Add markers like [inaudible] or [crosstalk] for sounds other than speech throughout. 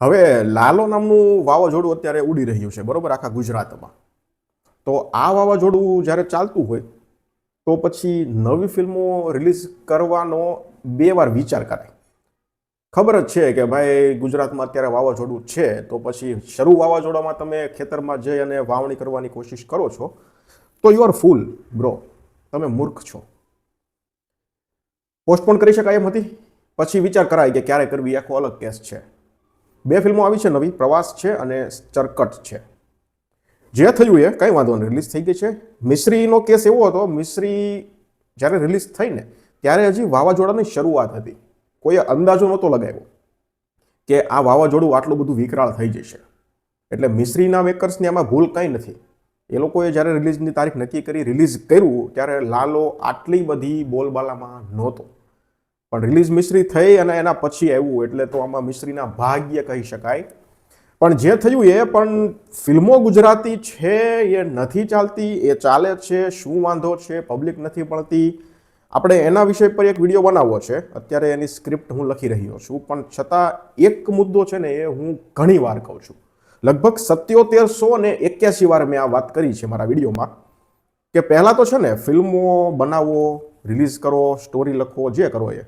હવે લાલો નામનું વાવાઝોડું અત્યારે ઉડી રહ્યું છે, બરોબર? આખા ગુજરાતમાં. તો આ વાવાઝોડું જ્યારે ચાલતું હોય, તો પછી નવી ફિલ્મો રિલીઝ કરવાનો બે વાર વિચાર કરાય. ખબર જ છે કે ભાઈ, ગુજરાતમાં અત્યારે વાવાઝોડું છે, તો પછી શરૂ વાવાઝોડામાં તમે ખેતરમાં જઈ અને વાવણી કરવાની કોશિશ કરો છો, તો યુ આર ફૂલ બ્રો તમે મૂર્ખ છો. પોસ્ટપોન કરી શકાય એમ હતી? પછી વિચાર કરાય કે ક્યારે કરવી આખો અલગ કેસ છે. બે ફિલ્મો આવી છે નવી, પ્રવાસ છે અને ચરકટ છે. જે થયું એ કંઈ વાંધો નહીં રિલીઝ થઈ ગઈ છે. મિશ્રીનો કેસ એવો હતો, મિશ્રી જ્યારે રિલીઝ થઈ ને ત્યારે હજી વાવાઝોડાની શરૂઆત હતી. કોઈએ અંદાજો નહોતો લગાવ્યો કે આ વાવાઝોડું આટલું બધું વિકરાળ થઈ જશે. એટલે મિશ્રીના મેકર્સની આમાં ભૂલ કંઈ નથી. એ લોકોએ જ્યારે રિલીઝની તારીખ નક્કી કરી રિલીઝ કર્યું, ત્યારે લાલો આટલી બધી બોલબાલામાં નહોતો. પણ રિલીઝ મિશ્રી થઈ અને એના પછી આવ્યું, એટલે તો આમાં મિશ્રીના ભાગ્ય કહી શકાય. પણ જે થયું એ પણ ફિલ્મો ગુજરાતી છે, એ નથી ચાલતી, એ ચાલે છે, શું વાંધો છે પબ્લિક નથી મળતી આપણે એના વિષય પર એક વીડિયો બનાવવો છે. અત્યારે એની સ્ક્રિપ્ટ હું લખી રહ્યો છું, પણ છતાં એક મુદ્દો છે ને એ હું ઘણી વાર કહું છું. લગભગ સત્યોતેરસો ને એક્યાસી વાર મેં આ વાત કરી છે મારા વિડીયોમાં, કે પહેલાં તો છે ને ફિલ્મો બનાવો રિલીઝ કરો સ્ટોરી લખો, જે કરો એ.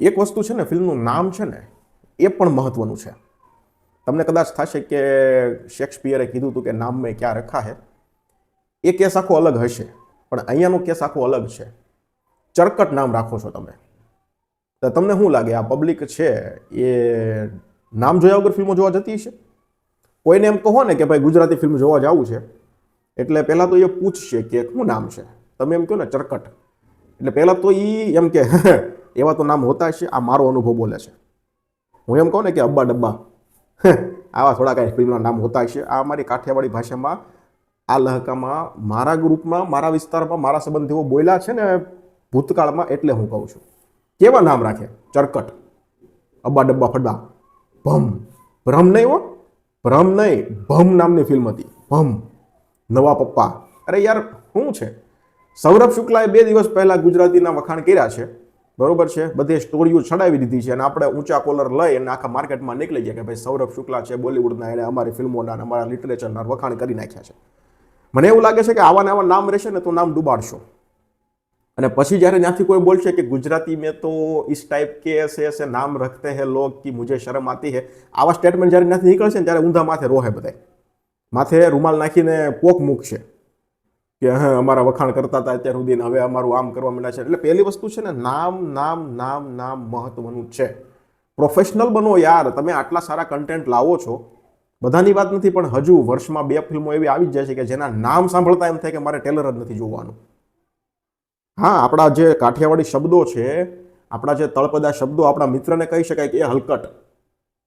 એક વસ્તુ છે ને, ફિલ્મનું નામ છે ને, એ પણ મહત્વનું છે. તમને કદાચ થશે કે શેક્સપિયરે કીધું હતું કે નામ મેં ક્યાં રખા હે એ કેસ આખો અલગ હશે, પણ અહીંયાનો કેસ આખો અલગ છે. ચરકટ નામ રાખો છો તમે. તો તમને શું લાગે, આ પબ્લિક છે, એ નામ જોયા વગર ફિલ્મો જોવા જતી છે કોઈને એમ કહો ને કે ભાઈ, ગુજરાતી ફિલ્મ જોવા જવું છે. એટલે પહેલાં તો એ પૂછશે કે શું નામ છે? તમે એમ કહો ને, ચરકટ. એટલે પહેલાં તો એ એમ કે [laughs] એવા તો નામ હોતા છે આ મારો અનુભવ બોલે છે. હું એમ કહું ને કે અબ્બા ડબ્બા. આવા થોડા કાંઈ ફિલ્મના નામ હોતા છે આ અમારી કાઠિયાવાડી ભાષામાં, આ લહકામાં, મારા ગ્રુપમાં, મારા વિસ્તારમાં, મારા સંબંધીઓ બોલ્યા છે ને ભૂતકાળમાં એટલે હું કહું છું. કેવા નામ રાખે? ચરકટ. અબ્બા ડબ્બા ફડ્ડા ભમ. ભ્રમ નહીં હો. ભ્રમ નહીં. ભમ નામની ફિલ્મ હતી. ભમ. નવા પપ્પા. અરે યાર શું છે? સૌરભ શુક્લાએ બે દિવસ પહેલાં ગુજરાતીના વખાણ કર્યા છે. બરોબર છે? બધે સ્ટોરીઓ છડાવી દીધી છે અને આપણે ઊંચા કોલર લઈ અને આખા માર્કેટમાં નીકળી ગયા કે ભાઈ સૌરભ શુક્લા છે, બોલિવૂડના એણે અમારી ફિલ્મોના અને અમારા લિટરેચરના વખાણ કરી નાખ્યા છે. મને એવું લાગે છે કે આવા નવા નામ રહેશે ને તો નામ ડૂબાડશો. અને પછી જ્યારે ત્યાંથી કોઈ બોલશે કે ગુજરાતી મેં તો ઇસ ટાઈપ કે એસે એસે નામ રખતે હે લોગ કે મુજે શરમ આતી હે. આવા સ્ટેટમેન્ટ જ્યારે ત્યાંથી નીકળશે ને ત્યારે ઊંધા માથે રોહે બધા માથે રૂમાલ નાખીને પોક મૂકશે. કે હા, અમારા વખાણ કરતા હતા અત્યાર સુધી હવે અમારું આમ કરવા માંડ્યા છે. એટલે પહેલી વસ્તુ છે ને, નામ નામ નામ નામ મહત્વનું છે. પ્રોફેશનલ બનો યાર. તમે આટલા સારા કન્ટેન્ટ લાવો છો. બધાની વાત નથી, પણ હજુ વર્ષમાં બે ફિલ્મો એવી આવી જ જાય છે કે જેના નામ સાંભળતા એમ થાય કે મારે ટેલર જ નથી જોવાનું. હા, આપણા જે કાઠિયાવાડી શબ્દો છે, આપણા જે તળપદા શબ્દો આપણા મિત્રને કહી શકાય કે એ હલકટ.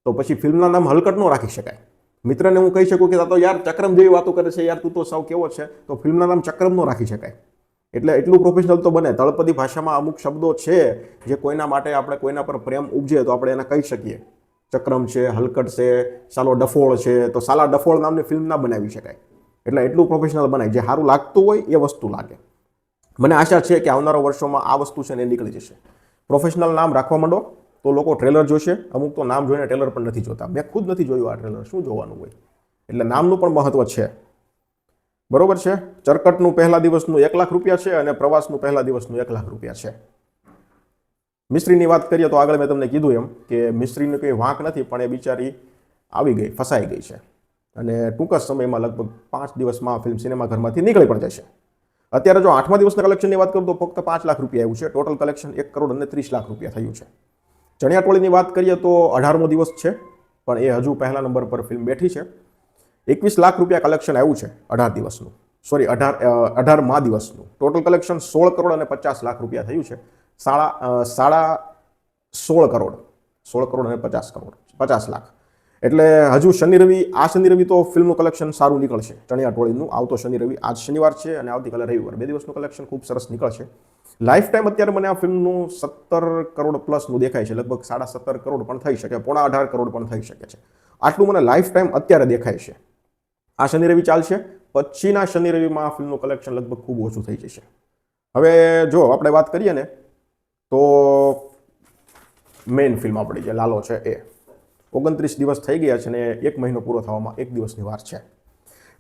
તો પછી ફિલ્મના નામ હલકટ ન રાખી શકાય. મિત્રને હું કહી શકું કે તો યાર, ચક્રમ જેવી વાતો કરે છે, યાર, તું તો સાવ કેવો છે. તો ફિલ્મના નામ ચક્રમ નો રાખી શકાય. એટલે એટલું પ્રોફેશનલ તો બને. તળપદી ભાષામાં અમુક શબ્દો છે, જે કોઈના માટે આપણે કોઈના પર પ્રેમ ઉપજે, તો આપણે એને કહી શકીએ. ચક્રમ છે, હલકટ છે, સાલો ડફોળ છે, તો સાલા ડફોળ નામની ફિલ્મ ના બનાવી શકાય. એટલે એટલું પ્રોફેશનલ બનાય. જે સારું લાગતું હોય, એ વસ્તુ લાગે. મને આશા છે કે આવનારા વર્ષોમાં આ વસ્તુ છે ને નીકળી જશે. પ્રોફેશનલ નામ રાખવા માંડો. તો લોકો ટ્રેલર જોશે? અમુક તો નામ જોઈને ટ્રેલર પણ નથી જોતા. મેં ખુદ નથી જોયું આ ટ્રેલર શું જોવાનું હોય? એટલે નામનું પણ મહત્વ છે. બરોબર છે? ચરકટનું પહેલા દિવસનું એક લાખ રૂપિયા છે અને પ્રવાસનું પહેલા દિવસનું એક લાખ રૂપિયા છે. મિસ્ત્રીની વાત કરીએ તો આગળ મેં તમને કીધું એમ કે મિસ્ત્રીને કંઈ વાંક નથી, પણ એ બિચારી આવી ગઈ, ફસાઈ ગઈ છે. અને ટૂંક સમયમાં લગભગ પાંચ દિવસમાં ફિલ્મ સિનેમાઘરમાંથી નીકળી પણ જશે. અત્યારે જો આઠમા દિવસના કલેક્શનની વાત કરું તો ફક્ત પાંચ લાખ રૂપિયા આવ્યું છે. ટોટલ કલેક્શન એક કરોડ અને ત્રીસ લાખ રૂપિયા થયું છે. ચણિયાટોળીની વાત કરીએ તો અઢારમો દિવસ છે, પણ એ હજુ પહેલા નંબર પર ફિલ્મ બેઠી છે. એકવીસ લાખ રૂપિયા કલેક્શન આવ્યું છે અઢાર દિવસનું. સોરી અઢાર અઢાર મા દિવસનું. ટોટલ કલેક્શન સોળ કરોડ અને પચાસ લાખ રૂપિયા થયું છે. સાડા સાડા સોળ કરોડ. સોળ કરોડ અને પચાસ કરોડ. પચાસ લાખ. એટલે હજુ શનિ રવિ, આ શનિ રવિ તો ફિલ્મનું કલેક્શન સારું નીકળશે. ચણિયા ટોળીનું આવતો શનિ રવિ, આજ શનિવાર છે અને આવતીકાલે રવિવાર. બે દિવસનું કલેક્શન ખૂબ સરસ નીકળશે. લાઈફ ટાઈમ અત્યારે મને આ ફિલ્મનું સત્તર કરોડ પ્લસનું દેખાય છે. લગભગ સાડા સત્તર કરોડ પણ થઈ શકે. પોણા અઢાર કરોડ પણ થઈ શકે છે. આટલું મને લાઈફ ટાઈમ અત્યારે દેખાય છે. આ શનિ રવિ ચાલશે. પછીના શનિ રવિમાં આ ફિલ્મનું કલેક્શન લગભગ ખૂબ ઓછું થઈ જશે. હવે જો આપણે વાત કરીએ ને, તો મેઇન ફિલ્મ આપણી જે લાલો છે એ. ઓગણત્રીસ દિવસ થઈ ગયા છે ને, એક મહિનો પૂરો થવામાં એક દિવસની વાર છે.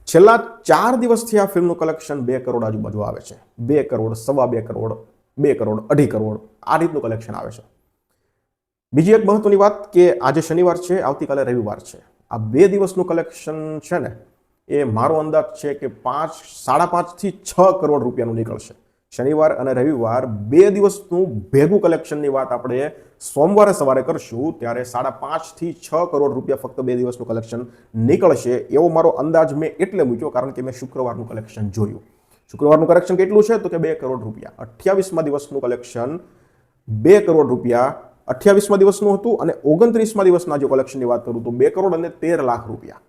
છેલ્લા ચાર દિવસથી આ ફિલ્મનું કલેક્શન બે કરોડ આજુબાજુ આવે છે. બે કરોડ, સવા બે કરોડ બે કરોડ, અઢી કરોડ આ રીતનું કલેક્શન આવે છે. બીજી એક મહત્વની વાત કે આજે શનિવાર છે, આવતીકાલે રવિવાર છે. આ બે દિવસનું કલેક્શન છે ને, એ મારો અંદાજ છે કે પાંચ, સાડા પાંચથી છ કરોડ રૂપિયાનું નીકળશે. શનિવાર અને રવિવાર બે દિવસનું ભેગું કલેક્શનની વાત આપણે સોમવારે સવારે કરશું, ત્યારે સાડા પાંચથી છ કરોડ રૂપિયા ફક્ત બે દિવસનું કલેક્શન નીકળશે. એવો મારો અંદાજ મેં એટલે મૂક્યો, કારણ કે મેં શુક્રવારનું કલેક્શન જોયું. શુક્રવારનું કલેક્શન કેટલું છે? તો કે બે કરોડ રૂપિયા. અઠ્યાવીસમાં દિવસનું કલેક્શન બે કરોડ રૂપિયા. અઠ્યાવીસમાં દિવસનું હતું અને ઓગણત્રીસમાં દિવસના જો કલેક્શનની વાત કરું તો બે કરોડ અને તેર લાખ રૂપિયા.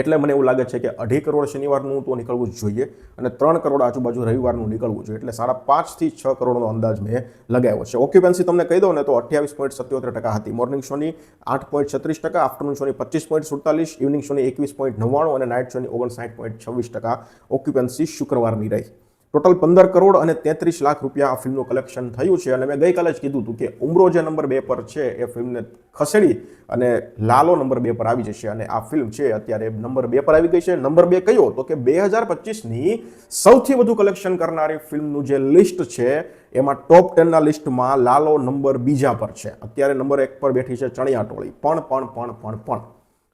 એટલે મને એવું લાગે છે કે અઢી કરોડ શનિવારનું તો નીકળવું જ જોઈએ અને ત્રણ કરોડ આજુબાજુ રવિવારનું નીકળવું જોઈએ. એટલે સાડા પાંચથી છ કરોડનો અંદાજ મેં લગાવ્યો છે. ઓક્યુપન્સી તમને કહી દઉં ને તો અઠ્યાવીસ પોઈન્ટ સત્યોતેર ટકા હતી. મોર્નિંગ શોની આઠ પોઈન્ટ છત્રીસ ટકા આફ્ટરનૂન શોની પચીસ પોઈન્ટ સુડતાલીસ ઇવનિંગ શોની એકવીસ પોઈન્ટ નવ્વાણું અને નાઇટ શોની ઓગણસાઠ પોઈન્ટ છવ્વીસ ટકા ઓક્યુપન્સી શુક્રવારની રહી. ટોટલ પંદર કરોડ અને તેત્રીસ લાખ રૂપિયા આ ફિલ્મનું કલેક્શન થયું છે. અને મેં ગઈકાલે જ કીધું હતું કે ઉમરો જે નંબર બે પર છે એ ફિલ્મને ખસેડી અને લાલો નંબર બે પર આવી જશે. અને આ ફિલ્મ છે અત્યારે નંબર બે પર આવી ગઈ છે. નંબર બે કયો? તો કે બે હજાર પચીસની સૌથી વધુ કલેક્શન કરનારી ફિલ્મનું જે લિસ્ટ છે, એમાં ટોપ ટેનના લિસ્ટમાં લાલો નંબર બીજા પર છે. અત્યારે નંબર એક પર બેઠી છે ચણિયા ટોળી. પણ પણ પણ પણ પણ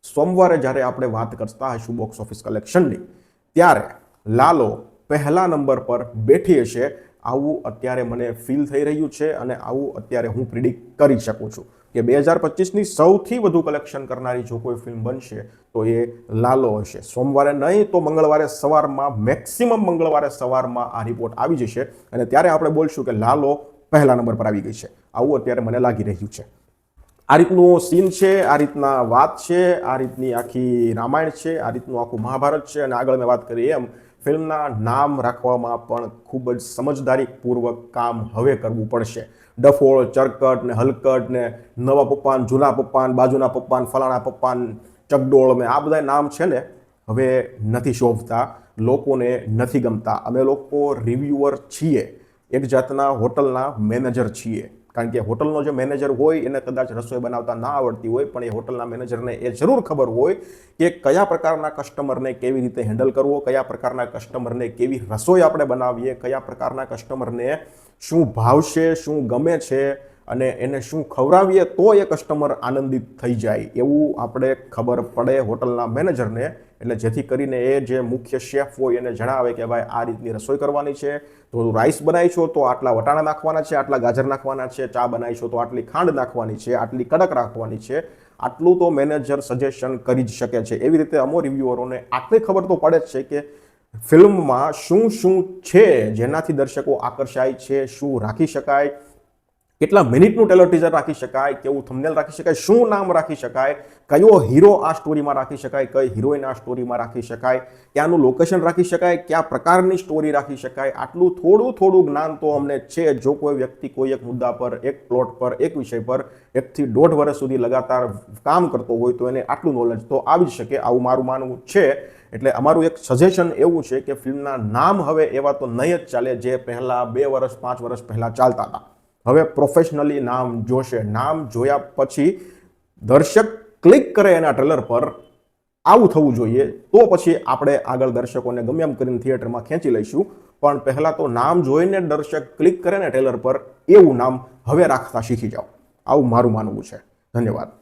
સોમવારે જ્યારે આપણે વાત કરતા હશું બોક્સ ઓફિસ કલેક્શનની ત્યારે લાલો પહેલા નંબર પર બેઠી હશે. આવું અત્યારે મને ફીલ થઈ રહ્યું છે અને આવું અત્યારે હું પ્રિડિક્ટ કરી શકું છું. કે બે હજાર પચીસની સૌથી વધુ કલેક્શન કરનારી જો કોઈ ફિલ્મ બનશે, તો એ લાલો હશે. સોમવારે નહીં તો મંગળવારે સવારમાં મેક્સિમમ મંગળવારે સવારમાં આ રિપોર્ટ આવી જશે. અને ત્યારે આપણે બોલશું કે લાલો પહેલા નંબર પર આવી ગઈ છે. આવું અત્યારે મને લાગી રહ્યું છે. આ રીતનું સીન છે, આ રીતના વાત છે, આ રીતની આખી રામાયણ છે, આ રીતનું આખું મહાભારત છે. અને આગળ મેં વાત કરી એમ ફિલ્મના નામ રાખવામાં પણ ખૂબ જ સમજદારીપૂર્વક કામ હવે કરવું પડશે. ડફોળ, ચરકટ ને હલકટ ને નવા પપ્પાન, જૂના પપ્પાન, બાજુના પપ્પાન, ફલાણા પપ્પાન, ચકડોળ ને આ બધા નામ છે ને હવે નથી શોભતા, લોકોને નથી ગમતા. અમે લોકો રિવ્યુઅર છીએ. એક જાતના હોટલના મેનેજર છીએ. કારણ કે હોટલનો જે મેનેજર હોય એને કદાચ રસોઈ બનાવતા ના આવડતી હોય, પણ એ હોટલના મેનેજરને એ જરૂર ખબર હોય કે કયા પ્રકારના કસ્ટમરને કેવી રીતે હેન્ડલ કરવો, કયા પ્રકારના કસ્ટમરને કેવી રસોઈ આપણે બનાવીએ, કયા પ્રકારના કસ્ટમરને શું ભાવશે, શું ગમે છે અને એને શું ખવડાવીએ, તો એ કસ્ટમર આનંદિત થઈ જાય એવું આપણે ખબર પડે હોટલના મેનેજરને એટલે જેથી કરીને એ જે મુખ્ય શેફ હોય એને જણાવે કે ભાઈ આ રીતની રસોઈ કરવાની છે, તો રાઈસ બનાવીશો તો આટલા વટાણા નાખવાના છે, આટલા ગાજર નાખવાના છે, ચા બનાવીશો તો આટલી ખાંડ નાખવાની છે, આટલી કડક રાખવાની છે, આટલું તો મેનેજર સજેશન કરી જ શકે છે. એવી રીતે અમો રિવ્યુઅરોને આટલી ખબર તો પડે જ છે કે ફિલ્મમાં શું શું છે, જેનાથી દર્શકો આકર્ષાય છે, શું રાખી શકાય કેટલા મિનિટનું ટેલર રાખી શકાય, કેવું થંબનેલ રાખી શકાય, શું નામ રાખી શકાય, કયો હીરો આ સ્ટોરીમાં રાખી શકાય, કઈ હિરોઈન આ સ્ટોરીમાં રાખી શકાય, ક્યાંનું લોકેશન રાખી શકાય, કયા પ્રકારની સ્ટોરી રાખી શકાય, આટલું થોડું થોડું જ્ઞાન તો અમને છે જો. કોઈ વ્યક્તિ કોઈ એક મુદ્દા પર, એક પ્લોટ પર, એક વિષય પર એકથી દોઢ વર્ષ સુધી લગાતાર કામ કરતો હોય તો એને આટલું નોલેજ તો આવી શકે, આવું મારું માનવું છે. એટલે અમારું એક સજેશન એવું છે કે ફિલ્મના નામ હવે એવા તો નહીં જ ચાલે જે પહેલાં બે વર્ષ, પાંચ વર્ષ પહેલાં ચાલતા હતા. હવે પ્રોફેશનલી નામ જોશે. નામ જોયા પછી દર્શક ક્લિક કરે એના ટ્રેલર પર. આવું થવું જોઈએ. તો પછી આપણે આગળ દર્શકોને ગમે એમ કરીને થિયેટરમાં ખેંચી લઈશું. પણ પહેલાં તો નામ જોઈને દર્શક ક્લિક કરે ને ટ્રેલર પર, એવું નામ હવે રાખતા શીખી જાઓ. આવું મારું માનવું છે. ધન્યવાદ.